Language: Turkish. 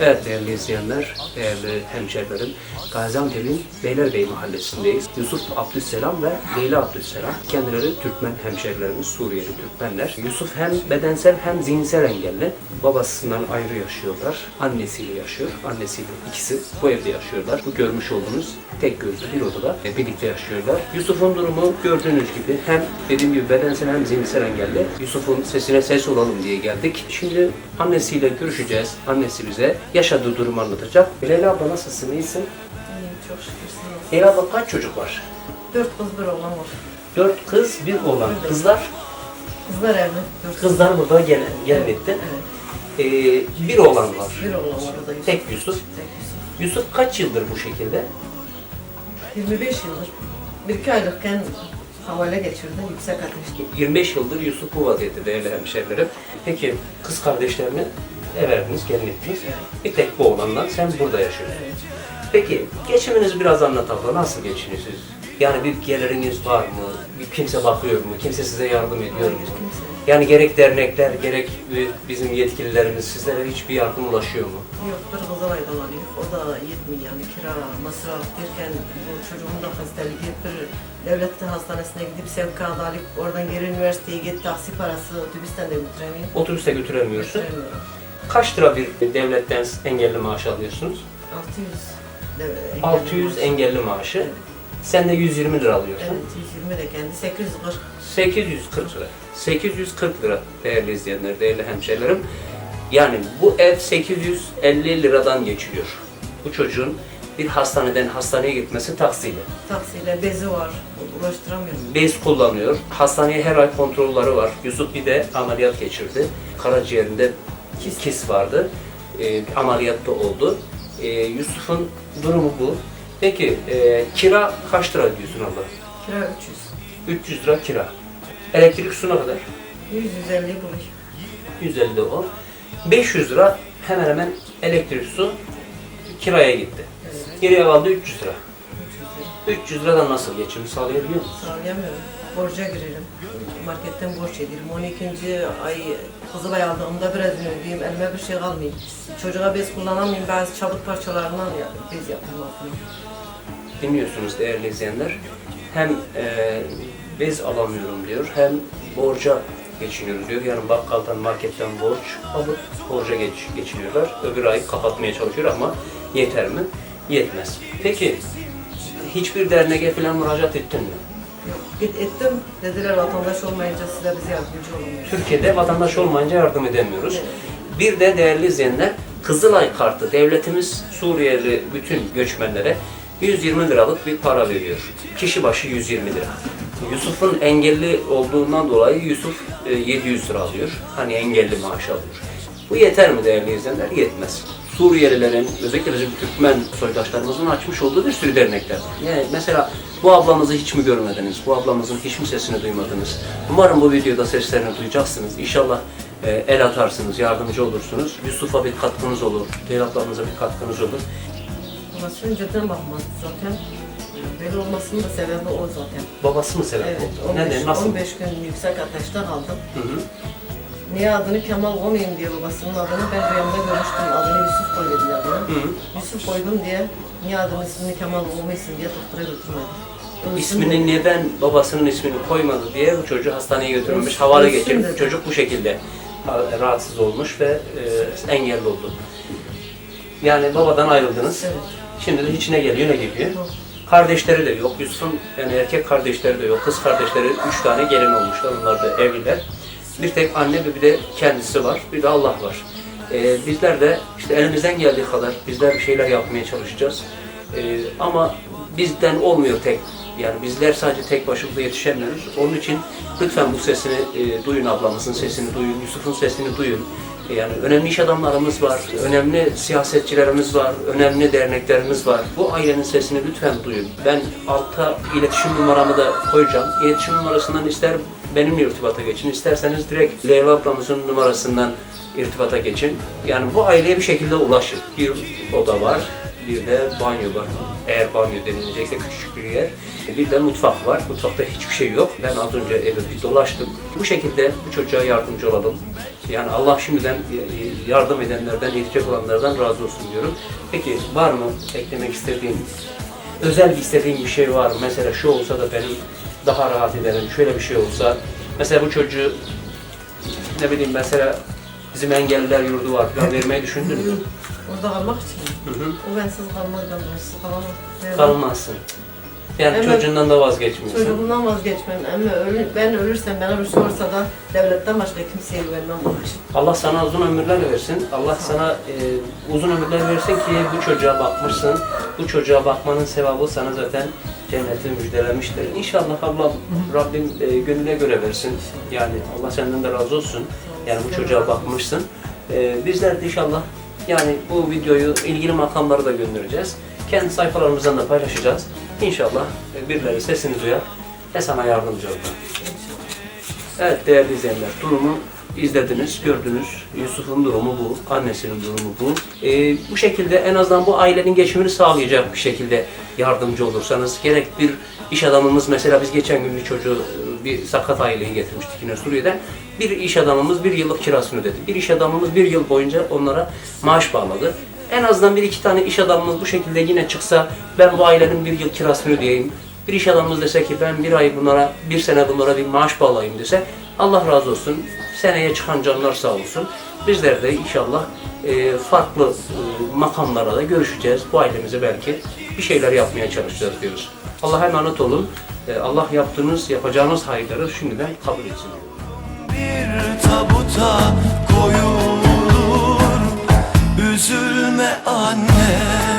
Evet değerli izleyenler, değerli hemşehrilerim, Gaziantep'in Beylerbeyi mahallesindeyiz. Yusuf Abdüsselam ve Leyla Abdüsselam. Kendileri Türkmen hemşehrilerimiz, Suriyeli Türkmenler. Yusuf hem bedensel hem zihinsel engelli. Babasından ayrı yaşıyorlar. Annesiyle yaşıyor. Annesiyle ikisi bu evde yaşıyorlar. Bu görmüş olduğunuz tek gözlü bir odada birlikte yaşıyorlar. Yusuf'un durumu gördüğünüz gibi hem dediğim gibi bedensel hem zihinsel engelli. Yusuf'un sesine ses olalım diye geldik. Şimdi annesiyle görüşeceğiz. Annesi bize yaşadığı durumu anlatacak. Leyla abla nasılsın? İyisin? İyiyim çok şükür olun. Leyla abla kaç çocuk var? Dört kız bir oğlan var. Dört kız, bir oğlan. Kızlar, Kızlar evli. Dört kızlar burada gel, gelmedi. Evet. Ee, bir oğlan var. Bir oğlan var o da Yusuf. Tek Yusuf. Tek Yusuf. Yusuf kaç yıldır bu şekilde? 25 yıldır. Bir iki aylıkken havale geçirdi. Yüksek ateş. 25 yıldır Yusuf bu vaziyette değerli hemşehrilerim. Peki kız kardeşlerini everdiniz, gelin ettiniz. Bir tek bu oğlanla sen burada yaşıyorsun. Peki geçiminizi biraz anlat abla. Nasıl geçiniyorsunuz? Yani bir geliriniz var mı? Bir kimse bakıyor mu? Kimse size yardım ediyor mu? Yani gerek dernekler, gerek bizim yetkililerimiz sizlere hiçbir yardım ulaşıyor mu? Yok bir Kızılay'dan alıyor. O da yetmiyor yani kira, masraf derken bu çocuğun da hastalığı bir devlet hastanesine gidip sevkiyat alıp oradan geri üniversiteye git taksi parası otobüsten de götüremiyor. Otobüste götüremiyorsun. Götüremiyorum. Kaç lira bir devletten engelli maaş alıyorsunuz? 600. de- engelli 600 maaşı. engelli maaşı. Evet. Sen de 120 lira alıyorsun. Evet, 120 de kendi 840. 840 lira. 840 lira değerli izleyenler, değerli hemşehrilerim. Yani bu ev 850 liradan geçiliyor. Bu çocuğun bir hastaneden hastaneye gitmesi taksiyle. Taksiyle bezi var. Ulaştıramıyorum. Bez kullanıyor. Hastaneye her ay kontrolleri var. Yusuf bir de ameliyat geçirdi. Karaciğerinde kis, kis vardı. Ee, ameliyatta oldu. Ee, Yusuf'un durumu bu. Peki e, kira kaç lira diyorsun abla? Kira 300. 300 lira kira. Elektrik su ne kadar? 100-150 buluş. 150 de o. 500 lira hemen hemen elektrik su kiraya gitti. Evet. Geriye kaldı 300 lira. 300 lira. 300 liradan nasıl geçim sağlayabiliyor musun? Sağlayamıyorum. Borca girerim. Marketten borç ederim. 12. ay Kızılay aldığımda biraz ödeyeyim. Elime bir şey kalmıyor. Çocuğa bez kullanamayayım. Bazı çabuk parçalarından ya, bez yapayım altına. Dinliyorsunuz değerli izleyenler. Hem e, bez alamıyorum diyor, hem borca geçiniyorum diyor. Yani bakkaldan, marketten borç alıp borca geç, geçiniyorlar. Öbür ay kapatmaya çalışıyor ama yeter mi? Yetmez. Peki hiçbir derneğe falan müracaat ettin mi? Git ettim. Dediler vatandaş olmayınca size bize yardımcı olmuyor. Türkiye'de vatandaş olmayınca yardım edemiyoruz. Evet. Bir de değerli izleyenler Kızılay kartı devletimiz Suriyeli bütün göçmenlere 120 liralık bir para veriyor. Kişi başı 120 lira. Yusuf'un engelli olduğundan dolayı Yusuf e, 700 lira alıyor. Hani engelli maaş alıyor. Bu yeter mi değerli izleyenler? Yetmez. Suriyelilerin, özellikle bizim Türkmen soydaşlarımızın açmış olduğu bir sürü dernekler var. Yani mesela bu ablamızı hiç mi görmediniz? Bu ablamızın hiç mi sesini duymadınız? Umarım bu videoda seslerini duyacaksınız. İnşallah e, el atarsınız, yardımcı olursunuz. Yusuf'a bir katkınız olur, Leyla ablamıza bir katkınız olur. Babası önceden bakmadı zaten. Böyle olmasının da sebebi o zaten. Babası mı sebep Evet, oldu? 15, Neden? Nasıl? 15 gün yüksek ateşte kaldım. Hı hı. Niye adını Kemal koymayayım diye babasının adını ben rüyamda görmüştüm. Adını Yusuf koy dediler bana. Hı hı. Yusuf koydum diye niye adını ismini Kemal koymayasın diye doktora götürmedim. İsmini neden babasının ismini koymadı diye bu çocuğu hastaneye götürülmüş, havale geçirmiş. Çocuk bu şekilde ha- rahatsız olmuş ve e, engelli oldu. Yani babadan ayrıldınız. Şimdi de içine geliyor ne geliyor? Kardeşleri de yok. Yusuf'un yani erkek kardeşleri de yok. Kız kardeşleri üç tane gelin olmuşlar. Onlar da evliler. Bir tek anne ve bir de kendisi var. Bir de Allah var. Ee, bizler de işte elimizden geldiği kadar bizler bir şeyler yapmaya çalışacağız. Ee, ama bizden olmuyor tek. Yani bizler sadece tek başımıza yetişemiyoruz. Onun için lütfen bu sesini e, duyun ablamızın sesini duyun, Yusuf'un sesini duyun. E, Yani önemli iş adamlarımız var, önemli siyasetçilerimiz var, önemli derneklerimiz var. Bu ailenin sesini lütfen duyun. Ben altta iletişim numaramı da koyacağım. İletişim numarasından ister benimle irtibata geçin, isterseniz direkt Leyla ablamızın numarasından irtibata geçin. Yani bu aileye bir şekilde ulaşın. Bir oda var, bir de banyo var. Eğer banyo denilecekse küçük bir yer. Bir de mutfak var. Mutfakta hiçbir şey yok. Ben az önce eve bir dolaştım. Bu şekilde bu çocuğa yardımcı olalım. Yani Allah şimdiden e, yardım edenlerden, edecek olanlardan razı olsun diyorum. Peki var mı eklemek istediğin, özel istediğin bir şey var mı? Mesela şu olsa da benim daha rahat ederim, şöyle bir şey olsa. Mesela bu çocuğu ne bileyim mesela bizim engelliler yurdu var falan vermeyi düşündün mü? Orada kalmak için. Hı hı. O bensiz kalmaz, ben bensiz kalamam. Kalmazsın. Yani Hemen- çocuğundan da vazgeçmiyorsun. Çocuğumdan vazgeçmem ama ölü, ben ölürsem bana bir şey olsa da devletten başka kimseye güvenmem bu için. Allah sana uzun ömürler versin. Allah sana e, uzun ömürler versin ki bu çocuğa bakmışsın. Bu çocuğa bakmanın sevabı sana zaten cenneti müjdelemiştir. İnşallah Allah Rabbim e, gönlüne göre versin. Yani Allah senden de razı olsun. Yani bu çocuğa bakmışsın. E, bizler de inşallah yani bu videoyu ilgili makamlara da göndereceğiz. Kendi sayfalarımızdan da paylaşacağız. İnşallah e, birileri sesini duyar ve sana yardımcı olur. Evet değerli izleyenler, durumu izlediniz, gördünüz. Yusuf'un durumu bu, annesinin durumu bu. Ee, bu şekilde en azından bu ailenin geçimini sağlayacak bir şekilde yardımcı olursanız, gerek bir iş adamımız, mesela biz geçen gün bir çocuğu, bir sakat aileyi getirmiştik yine Suriye'den. Bir iş adamımız bir yıllık kirasını ödedi. Bir iş adamımız bir yıl boyunca onlara maaş bağladı. En azından bir iki tane iş adamımız bu şekilde yine çıksa, ben bu ailenin bir yıl kirasını ödeyeyim, bir iş adamımız dese ki ben bir ay bunlara, bir sene bunlara bir maaş bağlayayım dese Allah razı olsun. Seneye çıkan canlar sağ olsun. Bizler de inşallah e, farklı e, makamlara da görüşeceğiz. Bu ailemize belki bir şeyler yapmaya çalışacağız diyoruz. Allah'a emanet olun. E, Allah yaptığınız, yapacağınız hayırları şimdiden kabul etsin. Bir tabuta koyulur Üzülme anne